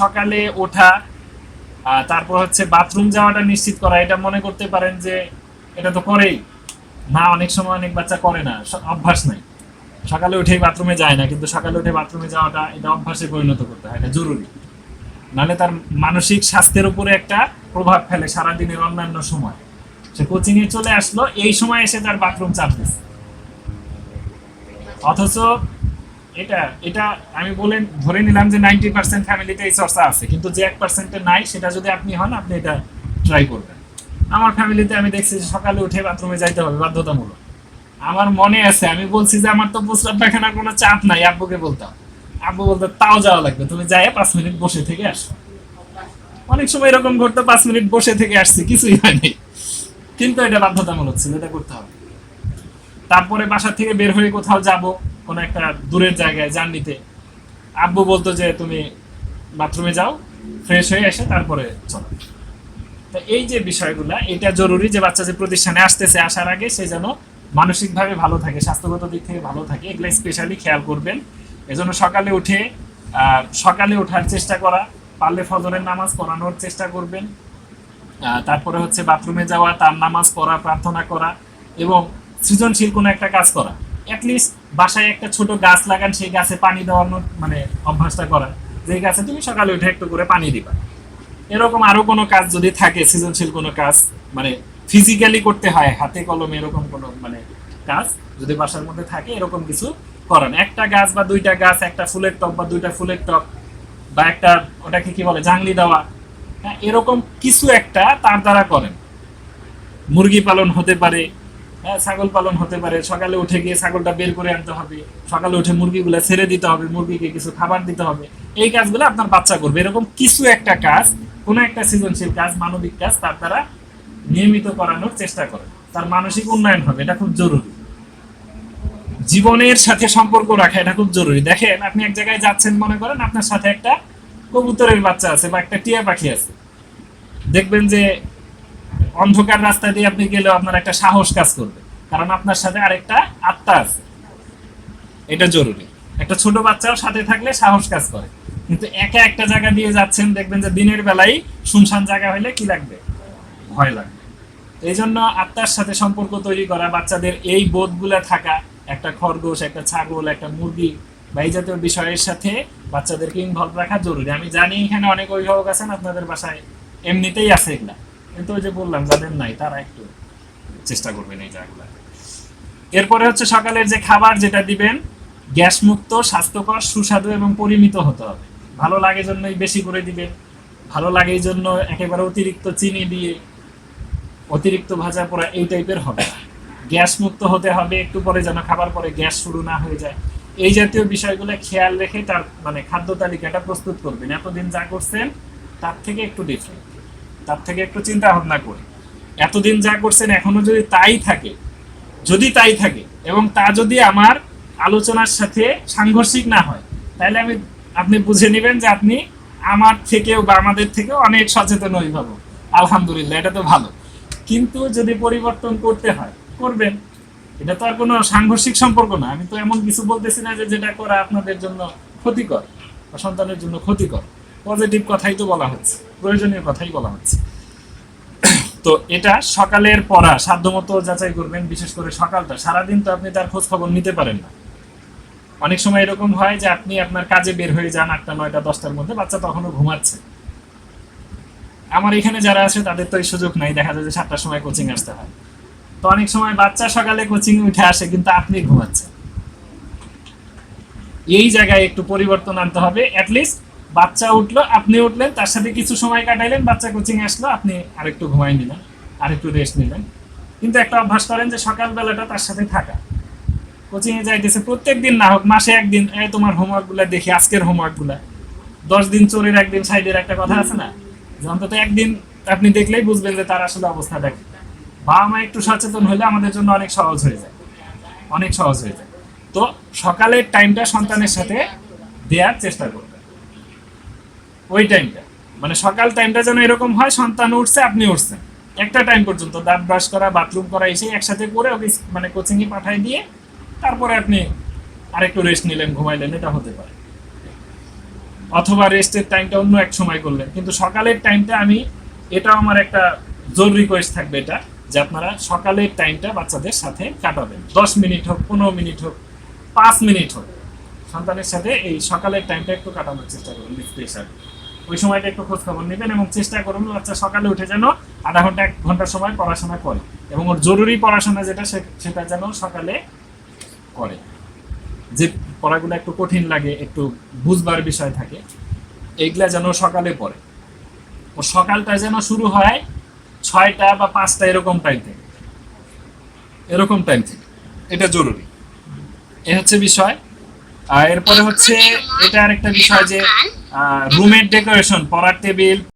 সকালে ওঠা তারপর হচ্ছে বাথরুম যাওয়াটা নিশ্চিত করা। এটা মনে করতে পারেন যে এটা তো করেই। না অনেক সময় অনেক বাচ্চা করে না অভ্যাস নাই। সকালে উঠেই বাথরুমে যায় না, কিন্তু সকালে উঠে বাথরুমে যাওয়াটা এটা অভ্যাসে পরিণত করতে হয় এটা জরুরি। নাহলে তার মানসিক স্বাস্থ্যের উপরে একটা প্রভাব ফেলে সারাদিনের অন্যান্য সময়। সে কোচিং এ চলে আসলো, এই সময় এসে তার বাথরুম চাপ দিচ্ছে অথচ এটা এটা আমি বলেন ধরে নিলাম যে নাইনটি পার্সেন্ট ফ্যামিলিতে এই চর্চা আছে, কিন্তু যে এক পার্সেন্টে নাই, সেটা যদি আপনি হন, আপনি এটা ট্রাই করবেন। আমার ফ্যামিলিতে আমি দেখছি সকালে উঠে বাথরুমে যাইতে হবে, বাধ্যতামূলক। আমার মনে আছে, আমি বলছি যে আমার তো প্রস্রাব পায়খানার কোনো চাপ নাই, আব্বুকে বলতাম। আব্বু বলতো, তাও যাওয়া লাগবে, তুমি যাই পাঁচ মিনিট বসে থেকে আসো। অনেক সময় এরকম ঘটতো, পাঁচ মিনিট বসে থেকে আসছি, কিছুই হয়নি। কিন্তু এটা বাধ্যতামূলক ছিল, এটা করতে হবে। তারপরে বাসা থেকে বের হয়ে কোথাও যাব কোনো একটা দূরের জায়গায় জার্নিতে। আব্বু বলতো যে, তুমি বাথরুমে যাও, ফ্রেশ হয়ে এসে তারপরে চলো। তো এই যে বিষয়গুলা, এটা জরুরি যে বাচ্চা যে প্রতিষ্ঠানে আসতেছে আসার আগে সে যেন মানসিকভাবে ভালো থাকে, স্বাস্থ্যগত দিক থেকে ভালো থাকে, এগুলো স্পেশালি খেয়াল করবেন। এজন্য সকালে উঠে সকালে ওঠার চেষ্টা করা, পারলে ফজরের নামাজ পড়ানোর চেষ্টা করবেন। তারপরে হচ্ছে বাথরুমে যাওয়া, তার নামাজ পড়া, প্রার্থনা করা এবং সৃজনশীল কোনো একটা কাজ করা। অ্যাটলিস্ট বাসায় একটা ছোট গাছ লাগান, সেই গাছে পানি দেওয়ানোর মানে অভ্যাসটা করা। যে গাছে তুমি সকালে উঠে একটু করে পানি দিবা। এরকম আরও কোনো কাজ যদি থাকে, সৃজনশীল কোনো কাজ মানে ফিজিক্যালি করতে হয়, হাতে কলমে এরকম কোনো মানে কাজ যদি বাসার মধ্যে থাকে, এরকম কিছু করেন। একটা গাছ বা দুইটা গাছ, একটা ফুলের টব বা দুইটা ফুলের টব বা একটা ওটাকে কি বলে, জাংলি দেওয়া হ্যাঁ এরকম কিছু একটা তার দ্বারা করেন। মুরগি পালন হতে পারে ছাগল পালন হতে পারে। সকালে উঠে গিয়ে ছাগলটা বের করে আনতে হবে। সকালে উঠে মুরগিগুলো ছেড়ে দিতে হবে, মুরগিকে কিছু খাবার দিতে হবে। এই কাজগুলো আপনার বাচ্চা করবে। এরকম কিছু একটা কাজ, কোনো একটা সৃজনশীল কাজ, মানবিক কাজ তার দ্বারা নিয়মিত করানোর চেষ্টা করে। তার মানসিক উন্নয়ন হবে, এটা খুব জরুরি। জীবনের সাথে সম্পর্ক রাখা, এটা খুব জরুরি। দেখেন, আপনি এক জায়গায় যাচ্ছেন, মনে করেন আপনার সাথে একটা কবুতরের বাচ্চা আছে বা একটা টিয়া পাখি আছে। দেখবেন যে অন্ধকার রাস্তা দিয়ে আপনি গেলেও আপনার একটা সাহস কাজ করবে। কারণ আপনার সাথে আরেকটা আত্মা আছে। এটা জরুরি। একটা ছোট বাচ্চাও সাথে থাকলে সাহস কাজ করে। কিন্তু একা একটা জায়গা দিয়ে যাচ্ছেন, দেখবেন যে দিনের বেলায় শুনশান জায়গা হলে কি লাগবে? ভয় লাগবে। এই জন্য আত্মার সাথে সম্পর্ক তৈরি করা, বাচ্চাদের এই বোধগুলা থাকা, একটা খরগোশ, একটা ছাগল, একটা মুরগি বা এই জাতীয় বিষয়ের সাথে বাচ্চাদেরকে ইনভলভ রাখা জরুরি। আমি জানি এখানে অনেক অভিভাবক আছেন, আপনাদের বাসায় এমনিতেই আছে এগুলা। কিন্তু ওই যে বললাম, যাদের নাই, তারা একটু চেষ্টা করবেন এই জায়গাগুলো। এরপরে হচ্ছে সকালের যে খাবার যেটা দিবেন গ্যাস মুক্ত স্বাস্থ্যকর, সুস্বাদু এবং পরিমিত হতে হবে। ভালো লাগে জন্যই বেশি করে দিবেন, ভালো লাগে এই জন্য একেবারে অতিরিক্ত চিনি দিয়ে, অতিরিক্ত ভাজা পোড়া এই টাইপের হবে না। গ্যাস মুক্ত হতে হবে, একটু পরে যেন খাবার পরে গ্যাস শুরু না হয়ে যায়। এই জাতীয় বিষয়গুলো খেয়াল রেখে তার মানে খাদ্য তালিকাটা প্রস্তুত করবেন। এতদিন যা করছেন, তার থেকে একটু ডিফারেন্ট তার থেকে একটু চিন্তা ভাবনা করে। এতদিন যা করছেন এখনও যদি তাই থাকে, যদি তাই থাকে, এবং তা যদি আমার আলোচনার সাথে সাংঘর্ষিক না হয়, তাহলে আমি, আপনি বুঝে নেবেন যে আপনি আমার থেকেও বা আমাদের থেকেও অনেক সচেতন অভিভাবক। আলহামদুলিল্লাহ, এটা তো ভালো। কিন্তু যদি পরিবর্তন করতে হয়, করবেন। এটা তো আর কোনো সাংঘর্ষিক সম্পর্ক না। আমি তো এমন কিছু বলতেছি না যে যেটা করা আপনাদের জন্য ক্ষতিকর, বা সন্তানের জন্য ক্ষতিকর। পজিটিভ কথাই তো বলা হচ্ছে, প্রয়োজনীয় কথাই বলা হচ্ছে। তো এটা সকালের পড়া, সাধ্যমতো যাচাই করবেন, বিশেষ করে সকালটা। সারাদিন তো আপনি তার খোঁজ খবর নিতে পারেন না। অনেক সময় এরকম হয় যে আপনি আপনার কাজে বের হয়ে যান আটটা, নয়টা, দশটার মধ্যে, বাচ্চা তখনও ঘুমাচ্ছে। আমার এখানে যারা আছে, তাদের তো এই সুযোগ নাই, দেখা যায় যে সাতটার সময় কোচিং আসতে হয়। তো অনেক সময় বাচ্চা সকালে কোচিং উঠে আসে, কিন্তু আপনি ঘুমাচ্ছেন। এই জায়গায় একটু পরিবর্তন আনতে হবে অ্যাটলিস্ট বাচ্চা উঠল, আপনি উঠলেন, তার সাথে কিছু সময় কাটাইলেন, বাচ্চা কোচিং আসলো, আপনি আরেকটু ঘুমাই নিলেন, আরেকটু রেস্ট নিলেন। কিন্তু একটা অভ্যাস করেন যে সকালবেলাটা তার সাথে থাকা। কোচিং এ যাইতেছে প্রত্যেক দিন না হোক, মাসে একদিন, এই তোমার হোমওয়ার্কগুলা দেখি, আজকের হোমওয়ার্কগুলা দশ দিন চোরের একদিন সাইডের একটা কথা আছে না? যে অন্তত একদিন আপনি দেখলেই বুঝবেন যে তার আসলে অবস্থাটা কি বাবা মা একটু সচেতন হলে আমাদের জন্য অনেক সহজ হয়ে যায়। অনেক সহজ হয়ে যায়। তো সকালের টাইমটা সন্তানের সাথে দেওয়ার চেষ্টা করবেন ওই টাইমটা মানে সকাল টাইমটা যেন এরকম হয়, সন্তান উঠছে, আপনি উঠছেন। একটা টাইম পর্যন্ত দাঁত ব্রাশ করা বাথরুম করা, এসে একসাথে করে ওকে মানে কোচিংয়ে পাঠাই দিয়ে, তারপরে আপনি আরেকটু রেস্ট নিলেন, ঘুমাইলেন, এটা হতে পারে। অথবা রেস্টের টাইমটা অন্য এক সময় করলেন। কিন্তু সকালের টাইমটা আমি, এটাও আমার একটা জোর রিকোয়েস্ট থাকবে এটা, যে আপনারা সকালের টাইমটা বাচ্চাদের সাথে কাটাবেন। দশ মিনিট হোক, পনেরো মিনিট হোক, পাঁচ মিনিট হোক। সন্তানের সাথে এই সকালের টাইমটা একটু কাটানোর চেষ্টা করুন স্পেশাল ওই সময়টা একটু খোঁজ খবর নেবেন এবং চেষ্টা করুন বাচ্চা সকালে উঠে যেন আধা ঘণ্টা, এক ঘণ্টা সময় পড়াশোনা করে এবং ওর জরুরি পড়াশোনা যেটা সেটা যেন সকালে করে। যে পড়াগুলো একটু কঠিন লাগে, একটু বুঝবার বিষয় থাকে, এইগুলা যেন সকালে পড়ে। ও সকালটা যেন শুরু হয় ছয়টা বা পাঁচটা এরকম টাইম থেকে। এরকম টাইম থেকে। এটা জরুরি। এ হচ্ছে বিষয়। এরপরে হচ্ছে এটা আরেকটা বিষয় যে রুমের ডেকোরেশন পড়ার টেবিল